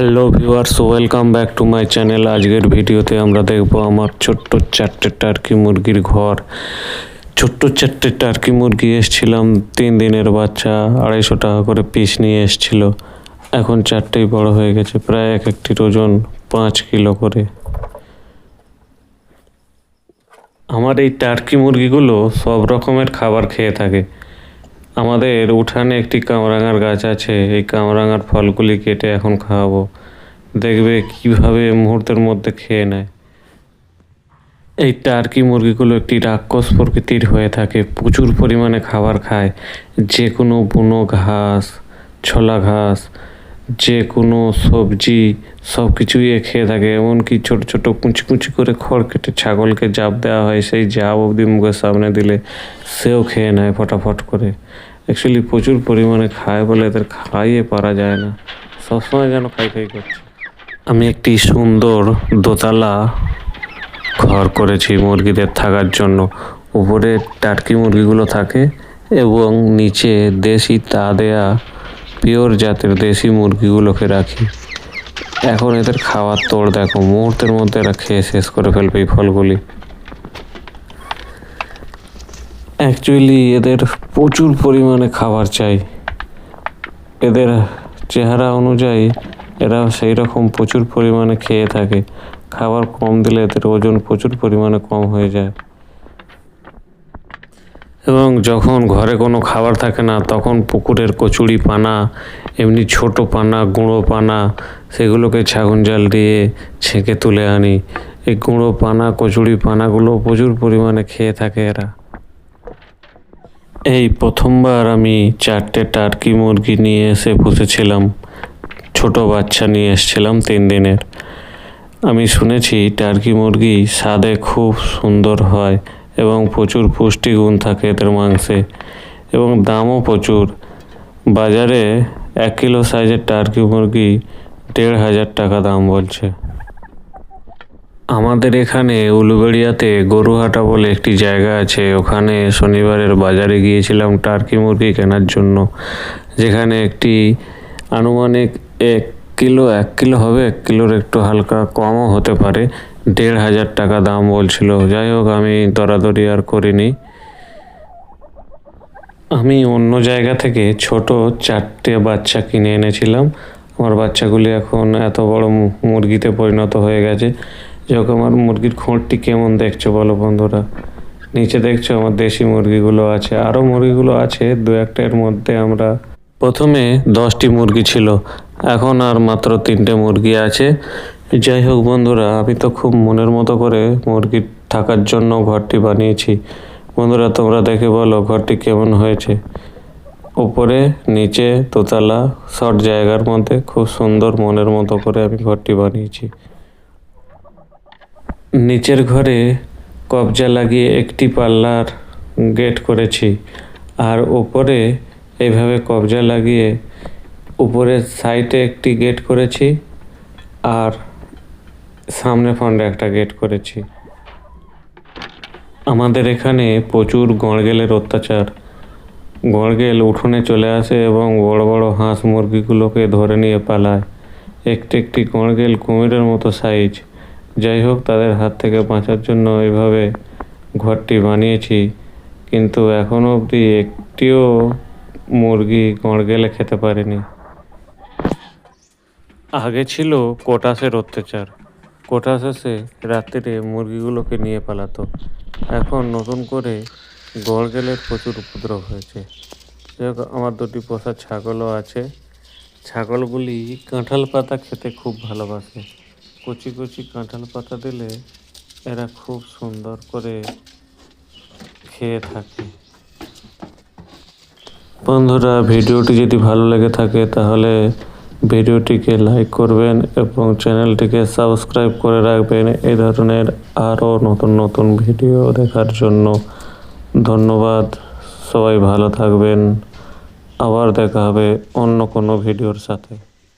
Hello viewers welcome back to my channel আজকের ভিডিওতে আমরা দেখব আমার ছোট্ট চারটে টার্কি মুরগির ঘর। ছোট্ট চারটে টার্কি মুরগি এসছিলাম, তিন দিনের বাচ্চা, আড়াইশো টাকা করে পিস নিয়ে এসছিল। এখন চারটেই বড় হয়ে গেছে, প্রায় এক একটির ওজন পাঁচ কিলো করে। আমার এই টার্কি মুরগিগুলো সব রকমের খাবার খেয়ে থাকে। আমাদের উঠানে একটি কামরাঙার গাছ আছে, এই কামরাঙার ফলগুলি কেটে এখন খাওয়াবো। দেখবে কীভাবে মুহূর্তের মধ্যে খেয়ে নেয়। এই টার্কি মুরগিগুলো একটি রাক্ষস প্রকৃতির হয়ে থাকে, প্রচুর পরিমাণে খাবার খায়। যে কোনো বুনো ঘাস, ছোলা ঘাস যে কোনো সবজি সব কিছুই খেয়ে থাকে, এমনকি ছোট ছোট কুচি কুচি করে খড় কেটে ছাগলকে জাপ দেওয়া হয়, সেই জাপ অবধি মুখের সামনে দিলে সেও খেয়ে নেয় ফটাফট করে। অ্যাকচুয়ালি প্রচুর পরিমাণে খায় বলে এদের খাইয়ে পারা যায় না। সবসময় যেন খাই খাই করছে। আমি একটি সুন্দর দোতলা ঘর করেছি মুরগিদের থাকার জন্য। উপরে টাটকি মুরগিগুলো থাকে এবং নিচে দেশি তা দেয়া পিওর জাতের দেশি মুরগিগুলোকে রাখি। এখন এদের খাওয়ার তোড় দেখো, মুহূর্তের মধ্যে এরা খেয়ে শেষ করে ফেলবে এই ফলগুলি। অ্যাকচুয়ালি এদের প্রচুর পরিমাণে খাবার চাই। এদের চেহারা অনুযায়ী এরা সেই রকম প্রচুর পরিমাণে খেয়ে থাকে। খাবার কম দিলে এদের ওজন প্রচুর পরিমাণে কম হয়ে যায়। এবং যখন ঘরে কোনো খাবার থাকে না, তখন পুকুরের কচুরি পানা, এমনি ছোট পানা, গুঁড়ো পানা, সেগুলোকে ছাগুন জাল দিয়ে ছেঁকে তুলে আনি। এই গুঁড়ো পানা, কচুরি পানাগুলো প্রচুর পরিমাণে খেয়ে থাকে এরা। এই প্রথমবার আমি চারটে টার্কি মুরগি নিয়ে এসে পুষেছিলাম ছোট বাচ্চা নিয়ে এসেছিলাম তিন দিনের। আমি শুনেছি, টার্কি মুরগি স্বাদে খুব সুন্দর হয়। এবং প্রচুর পুষ্টিগুণ থাকে এদের মাংসে এবং দামও প্রচুর। বাজারে এক কিলো সাইজের টার্কি মুরগি দেড় হাজার টাকা দাম বলছে। আমাদের এখানে উলুবেড়িয়াতে গরুহাটা বলে একটি জায়গা আছে। ওখানে শনিবারের বাজারে গিয়েছিলাম টার্কি মুরগি কেনার জন্য। যেখানে একটি আনুমানিক এক কিলো এক কিলো হবে, এক কিলোর একটু হালকা কমও হতে পারে। দেড় হাজার টাকা দাম বলছিল। যাই হোক, আমি দরাদরি আর করিনি। আমি অন্য জায়গা থেকে ছোট চারটে বাচ্চা কিনে এনেছিলাম। আমার বাচ্চাগুলি এখন এত বড় মুরগিতে পরিণত হয়ে গেছে। যাই আমার মুরগির খোঁড়টি কেমন দেখছ বলো বন্ধুরা? নিচে দেখছ আমার দেশি মুরগিগুলো আছে। আরও মুরগিগুলো আছে, দু একটা এর মধ্যে আমরা প্রথমে দশটি মুরগি ছিল। এখন আর মাত্র তিনটে মুরগি আছে। যাই হোক বন্ধুরা, আমি তো খুব মনের মতো করে মুরগি থাকার জন্য ঘরটি বানিয়েছি। বন্ধুরা, তোমরা দেখে বলো ঘরটি কেমন হয়েছে। উপরে, নিচে, দোতলা শর্ট জায়গার মধ্যে খুব সুন্দর মনের মতো করে আমি ঘরটি বানিয়েছি। নিচের ঘরে কবজা লাগিয়ে একটি পাল্লার গেট করেছি আর ওপরে এইভাবে কবজা লাগিয়ে উপরের সাইডে একটি গেট করেছি আর সামনে ফন্ডে একটা গেট করেছি। আমাদের এখানে প্রচুর গড়গেলের অত্যাচার। গড়গেল উঠোনে চলে আসে এবং বড় বড় হাঁস মুরগিগুলোকে ধরে নিয়ে পালায়। একটি একটি গড়গেল কুমিরের মতো সাইজ যাই হোক, তাদের হাত থেকে বাঁচার জন্য এইভাবে ঘরটি বানিয়েছি। কিন্তু এখনও অবধি একটিও মুরগি গড়গেলে খেতে পারেনি। আগে ছিল কোটাসের অত্যাচার। কোটাস শেষে রাত্রিরে মুরগিগুলোকে নিয়ে পালাতো। এখন নতুন করে গড়গেলের প্রচুর উপদ্রব হয়েছে। আমার দুটি পোষা ছাগলও আছে। ছাগলগুলি কাঁঠাল পাতা খেতে খুব ভালোবাসে। কচি কচি কাঁঠাল পাতা দিলে এরা খুব সুন্দর করে খেয়ে থাকে। বন্ধুরা, ভিডিওটি যদি ভালো লেগে থাকে তাহলে ভিডিওটিকে লাইক করবেন এবং চ্যানেলটিকে সাবস্ক্রাইব করে রাখবেন। এ ধরনের আরও নতুন নতুন ভিডিও দেখার জন্য ধন্যবাদ। সবাই ভালো থাকবেন। আবার দেখা হবে অন্য কোনো ভিডিওর সাথে।